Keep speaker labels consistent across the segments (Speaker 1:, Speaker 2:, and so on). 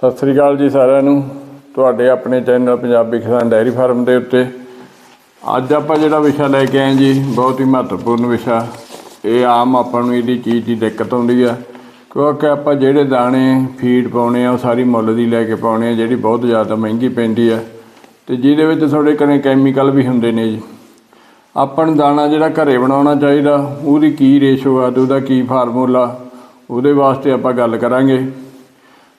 Speaker 1: ਸਤਿ ਸ੍ਰੀ ਅਕਾਲ ਜੀ ਸਾਰਿਆਂ ਨੂੰ। ਤੁਹਾਡੇ ਆਪਣੇ ਚੈਨਲ ਪੰਜਾਬੀ ਕਿਸਾਨ ਡੈਰੀ ਫਾਰਮ ਦੇ ਉੱਤੇ। ਅੱਜ ਆਪਾਂ ਜਿਹੜਾ ਵਿਸ਼ਾ ਲੈ ਕੇ ਆਏ ਜੀ, ਬਹੁਤ ਹੀ ਮਹੱਤਵਪੂਰਨ ਵਿਸ਼ਾ। ਇਹ ਆਮ ਆਪਾਂ ਨੂੰ ਇਹਦੀ ਚੀਜ਼ ਦੀ ਦਿੱਕਤ ਆਉਂਦੀ ਆ। ਕਿਉਂਕਿ ਆਪਾਂ ਜਿਹੜੇ ਦਾਣੇ ਫੀਡ ਪਾਉਣੇ ਆ, ਉਹ ਸਾਰੀ ਮੁੱਲ ਦੀ ਲੈ ਕੇ ਪਾਉਣੇ ਆ, ਜਿਹੜੀ ਬਹੁਤ ਜ਼ਿਆਦਾ ਮਹਿੰਗੀ ਪੈਂਦੀ ਆ। ਤੇ ਜਿਹਦੇ ਵਿੱਚ ਥੋੜੇ ਕਨੇ ਕੈਮੀਕਲ ਵੀ ਹੁੰਦੇ ਨੇ ਜੀ। ਆਪਾਂ ਨੂੰ ਦਾਣਾ ਜਿਹੜਾ ਘਰੇ ਬਣਾਉਣਾ ਚਾਹੀਦਾ, ਉਹਦੀ ਕੀ ਰੇਸ਼ੋ ਆ ਤੇ ਉਹਦਾ ਕੀ ਫਾਰਮੂਲਾ ਉਹਦੇ ਵਾਸਤੇ ਆਪਾਂ ਗੱਲ ਕਰਾਂਗੇ।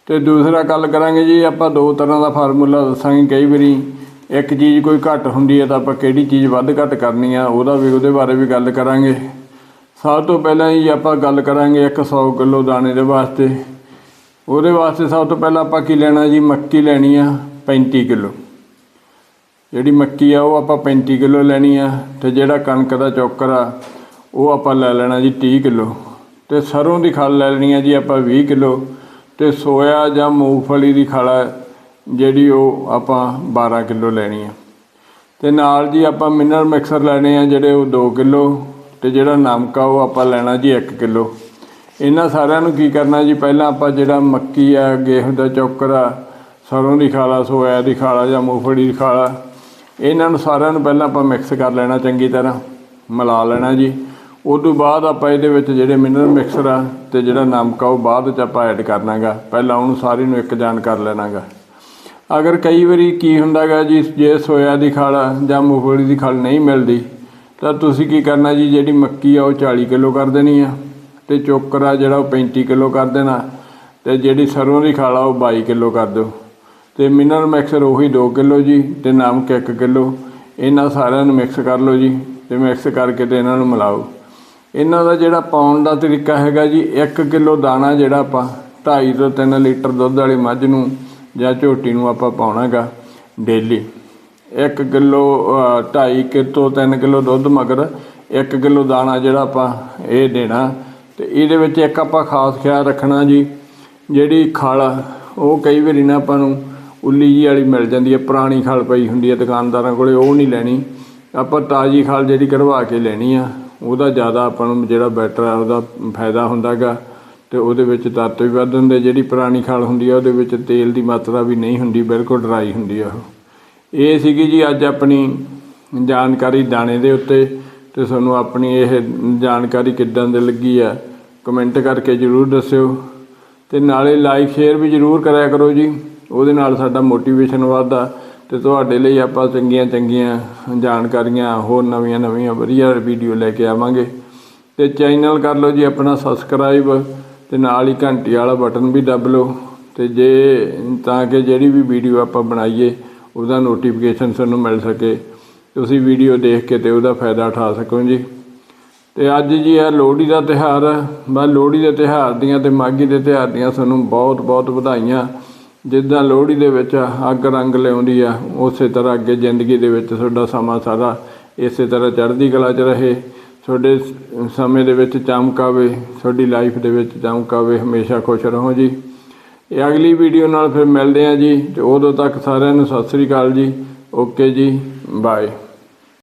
Speaker 1: ਤੇ ਦੂਸਰਾ ਗੱਲ ਕਰਾਂਗੇ ਜੀ, ਆਪਾਂ ਦੋ ਤਰ੍ਹਾਂ ਦਾ ਫਾਰਮੂਲਾ ਦੱਸਾਂਗੇ ਕਈ ਵਾਰੀ। ਇੱਕ ਚੀਜ਼ ਕੋਈ ਘੱਟ ਹੁੰਦੀ ਹੈ ਤਾਂ ਆਪਾਂ ਕਿਹੜੀ ਚੀਜ਼ ਵੱਧ ਘੱਟ ਕਰਨੀ ਆ, ਉਹਦਾ ਵੀ ਉਹਦੇ ਬਾਰੇ ਵੀ ਗੱਲ ਕਰਾਂਗੇ। ਸਭ ਤੋਂ ਪਹਿਲਾਂ ਜੀ ਆਪਾਂ ਗੱਲ ਕਰਾਂਗੇ 100 ਕਿਲੋ ਦਾਣੇ ਦੇ ਵਾਸਤੇ। ਉਹਦੇ ਵਾਸਤੇ ਸਭ ਤੋਂ ਪਹਿਲਾਂ ਆਪਾਂ ਕੀ ਲੈਣਾ ਜੀ? ਮੱਕੀ ਲੈਣੀ ਆ 35 ਕਿਲੋ। ਜਿਹੜੀ ਮੱਕੀ ਆ, ਉਹ ਆਪਾਂ 35 ਕਿਲੋ ਲੈਣੀ ਆ ਤੇ ਜਿਹੜਾ ਕਣਕ ਦਾ ਚੌਕਰ ਆ, ਉਹ ਆਪਾਂ ਲੈ ਲੈਣਾ ਜੀ 30 ਕਿਲੋ। ਤੇ ਸਰੋਂ ਦੀ ਖਲ ਲੈ ਲੈਣੀ ਆ ਜੀ ਆਪਾਂ 20 ਕਿਲੋ। ਤੇ ਸੋਇਆ ਜਾਂ ਮੂੰਗਫਲੀ ਦੀ ਖਾਲਾ ਜਿਹੜੀ ਉਹ ਆਪਾਂ 12 ਕਿਲੋ ਲੈਣੀ ਆ। ਤੇ ਨਾਲ ਜੀ ਆਪਾਂ ਮਿਨਰਲ ਮਿਕਸਰ ਲੈਣੇ ਆ, ਜਿਹੜੇ ਉਹ 2 ਕਿਲੋ, ਤੇ ਜਿਹੜਾ ਨਮਕਾ ਉਹ ਆਪਾਂ ਲੈਣਾ ਜੀ 1 ਕਿਲੋ। ਇਹਨਾਂ ਸਾਰਿਆਂ ਨੂੰ ਕੀ ਕਰਨਾ ਜੀ, ਪਹਿਲਾਂ ਆਪਾਂ ਜਿਹੜਾ ਮੱਕੀ ਆ, ਗੇਹੂੰ ਦਾ ਚੌਕਰ ਆ, ਸਰੋਂ ਦੀ ਖਾਲਾ ਸੋਇਆ ਦੀ ਖਾਲਾ ਜਾਂ ਮੂੰਗਫਲੀ ਦੀ ਖਾਲਾ ਇਹਨਾਂ ਨੂੰ ਸਾਰਿਆਂ ਨੂੰ ਪਹਿਲਾਂ ਆਪਾਂ ਮਿਕਸ ਕਰ ਲੈਣਾ ਚੰਗੀ ਤਰ੍ਹਾਂ, ਮਿਲਾ ਲੈਣਾ ਜੀ। ਉਸ ਤੋਂ ਬਾਅਦ ਆਪਾਂ ਇਹਦੇ ਵਿੱਚ ਜਿਹੜੇ ਮਿਨਰਲ ਮਿਕਸਰ ਆ ਤੇ ਜਿਹੜਾ ਨਮਕ ਆ ਉਹ ਬਾਅਦ ਵਿੱਚ ਆਪਾਂ ਐਡ ਕਰਨਾਗਾ। ਪਹਿਲਾਂ ਉਹਨੂੰ ਸਾਰੀ ਨੂੰ ਇੱਕ ਜਾਨ ਕਰ ਲੈਣਾਗਾ। ਅਗਰ ਕਈ ਵਾਰੀ ਕੀ ਹੁੰਦਾਗਾ ਜੀ, ਜੇ ਸੋਇਆ ਦੀ ਖਲ ਜਾਂ ਮੂੰਗਫਲੀ ਦੀ ਖਲ ਨਹੀਂ ਮਿਲਦੀ, ਤਾਂ ਤੁਸੀਂ ਕੀ ਕਰਨਾ ਜੀ, ਜਿਹੜੀ ਮੱਕੀ ਆ ਉਹ 40 ਕਿਲੋ ਕਰ ਦੇਣੀ ਆ ਤੇ ਚੋਕਰ ਆ ਜਿਹੜਾ ਉਹ 35 ਕਿਲੋ ਕਰ ਦੇਣਾ ਤੇ ਜਿਹੜੀ ਸਰੋਂ ਦੀ ਖਲ ਆ ਉਹ 22 ਕਿਲੋ ਕਰ ਦਿਓ। ਤੇ ਮਿਨਰਲ ਮਿਕਸਰ ਉਹੀ 2 ਕਿਲੋ ਜੀ ਤੇ ਨਮਕ 1 ਕਿਲੋ। ਇਹਨਾਂ ਸਾਰਿਆਂ ਨੂੰ ਮਿਕਸ ਕਰ ਲਓ ਜੀ ਤੇ ਮਿਕਸ ਕਰਕੇ ਤੇ ਇਹਨਾਂ ਨੂੰ ਮਿਲਾਓ। ਇਹਨਾਂ ਦਾ ਜਿਹੜਾ ਪਾਉਣ ਦਾ ਤਰੀਕਾ ਹੈਗਾ ਜੀ 1 ਕਿਲੋ ਦਾਣਾ ਜਿਹੜਾ ਆਪਾਂ 2.5 ਤੋਂ 3 ਲੀਟਰ ਦੁੱਧ ਵਾਲੀ ਮੱਝ ਨੂੰ ਜਾਂ ਝੋਟੀ ਨੂੰ ਆਪਾਂ ਪਾਉਣਾਗਾ ਡੇਲੀ। 1 ਕਿਲੋ 2.5 ਕਿ ਤੋਂ 3 ਕਿਲੋ ਦੁੱਧ ਮਗਰ 1 ਕਿਲੋ ਦਾਣਾ ਜਿਹੜਾ ਆਪਾਂ ਇਹ ਦੇਣਾ। ਤੇ ਇਹਦੇ ਵਿੱਚ ਇੱਕ ਆਪਾਂ ਖਾਸ ਖਿਆਲ ਰੱਖਣਾ ਜੀ ਜਿਹੜੀ ਖਲ ਆ, ਉਹ ਕਈ ਵਾਰੀ ਨਾ ਆਪਾਂ ਨੂੰ ਉੱਲੀ ਜੀ ਵਾਲੀ ਮਿਲ ਜਾਂਦੀ ਹੈ ਪੁਰਾਣੀ ਖਲ ਪਈ ਹੁੰਦੀ ਹੈ ਦੁਕਾਨਦਾਰਾਂ ਕੋਲੇ ਉਹ ਨਹੀਂ ਲੈਣੀ। ਆਪਾਂ ਤਾਜ਼ੀ ਖਲ ਜਿਹੜੀ ਕਢਵਾ ਕੇ ਲੈਣੀ ਆ। ਉਹਦਾ ਜ਼ਿਆਦਾ ਆਪਾਂ ਨੂੰ ਜਿਹੜਾ ਬੈਟਰ ਆ, ਉਹਦਾ ਫਾਇਦਾ ਹੁੰਦਾਗਾ। ਤੇ ਉਹਦੇ ਵਿੱਚ ਤੱਤ ਵੀ ਵੱਧ ਹੁੰਦੇ, ਜਿਹੜੀ ਪੁਰਾਣੀ ਖਾਲ ਹੁੰਦੀ ਆ, ਉਹਦੇ ਵਿੱਚ ਤੇਲ ਦੀ ਮਾਤਰਾ ਵੀ ਨਹੀਂ ਹੁੰਦੀ, ਬਿਲਕੁਲ ਡਰਾਈ ਹੁੰਦੀ ਆ ਉਹ। ਇਹ ਸੀਗੀ ਜੀ ਅੱਜ ਆਪਣੀ ਜਾਣਕਾਰੀ ਦਾਣੇ ਦੇ ਉੱਤੇ, ਤੇ ਤੁਹਾਨੂੰ ਆਪਣੀ ਇਹ ਜਾਣਕਾਰੀ ਕਿੱਦਾਂ ਦੀ ਲੱਗੀ ਆ, ਕਮੈਂਟ ਕਰਕੇ ਜਰੂਰ ਦੱਸਿਓ। ਤੇ ਨਾਲੇ ਲਾਈਕ ਸ਼ੇਅਰ ਵੀ ਜਰੂਰ ਕਰਿਆ ਕਰੋ ਜੀ। ਉਹਦੇ ਨਾਲ ਸਾਡਾ ਮੋਟੀਵੇਸ਼ਨ ਵਧਦਾ। ਤੇ ਤੁਹਾਡੇ ਲਈ ਆਪਾਂ ਚੰਗੀਆਂ ਚੰਗੀਆਂ ਜਾਣਕਾਰੀਆਂ, ਹੋਰ ਨਵੀਆਂ ਨਵੀਆਂ ਵਧੀਆ ਵੀਡੀਓ ਲੈ ਕੇ ਆਵਾਂਗੇ। ਤੇ ਚੈਨਲ ਕਰ ਲਓ ਜੀ ਆਪਣਾ ਸਬਸਕ੍ਰਾਈਬ ਤੇ ਨਾਲ ਹੀ ਘੰਟੀ ਵਾਲਾ ਬਟਨ ਵੀ ਦਬ ਲਓ। ਤੇ ਜੇ, ਤਾਂ ਕਿ ਜਿਹੜੀ ਵੀ ਵੀਡੀਓ ਆਪਾਂ ਬਣਾਈਏ, ਉਹਦਾ ਨੋਟੀਫਿਕੇਸ਼ਨ ਤੁਹਾਨੂੰ ਮਿਲ ਸਕੇ। ਤੁਸੀਂ ਵੀਡੀਓ ਦੇਖ ਕੇ ਤੇ ਉਹਦਾ ਫਾਇਦਾ ਉਠਾ ਸਕੋ ਜੀ। ਤੇ ਅੱਜ ਜੀ ਆ ਲੋਹੜੀ ਦਾ ਤਿਹਾਰ ਹੈ ਮੈਂ ਲੋਹੜੀ ਦੇ ਤਿਹਾਰ ਦੀਆਂ ਤੇ ਮਾਘੀ ਦੇ ਤਿਹਾਰ ਦੀਆਂ ਤੁਹਾਨੂੰ ਬਹੁਤ ਬਹੁਤ ਵਧਾਈਆਂ। ਜਿੱਦਾਂ ਲੋਹੜੀ ਦੇ ਵਿੱਚ ਅੱਗ ਰੰਗ ਲਿਆਉਂਦੀ ਆ, ਉਸੇ ਤਰ੍ਹਾਂ ਅੱਗੇ ਜ਼ਿੰਦਗੀ ਦੇ ਵਿੱਚ ਤੁਹਾਡਾ ਸਮਾਂ ਸਾਰਾ ਇਸੇ ਤਰ੍ਹਾਂ ਚੜ੍ਹਦੀ ਕਲਾ 'ਚ ਰਹੇ। ਤੁਹਾਡੇ ਸਮੇਂ ਦੇ ਵਿੱਚ ਚਮਕ ਆਵੇ, ਤੁਹਾਡੀ ਲਾਈਫ ਦੇ ਵਿੱਚ ਚਮਕ ਆਵੇ, ਹਮੇਸ਼ਾ ਖੁਸ਼ ਰਹੋ ਜੀ। ਇਹ ਅਗਲੀ ਵੀਡੀਓ ਨਾਲ ਫਿਰ ਮਿਲਦੇ ਹਾਂ ਜੀ। ਤੇ ਉਦੋਂ ਤੱਕ ਸਾਰਿਆਂ ਨੂੰ ਸਤਿ ਸ੍ਰੀ ਅਕਾਲ ਜੀ। ਓਕੇ ਜੀ ਬਾਏ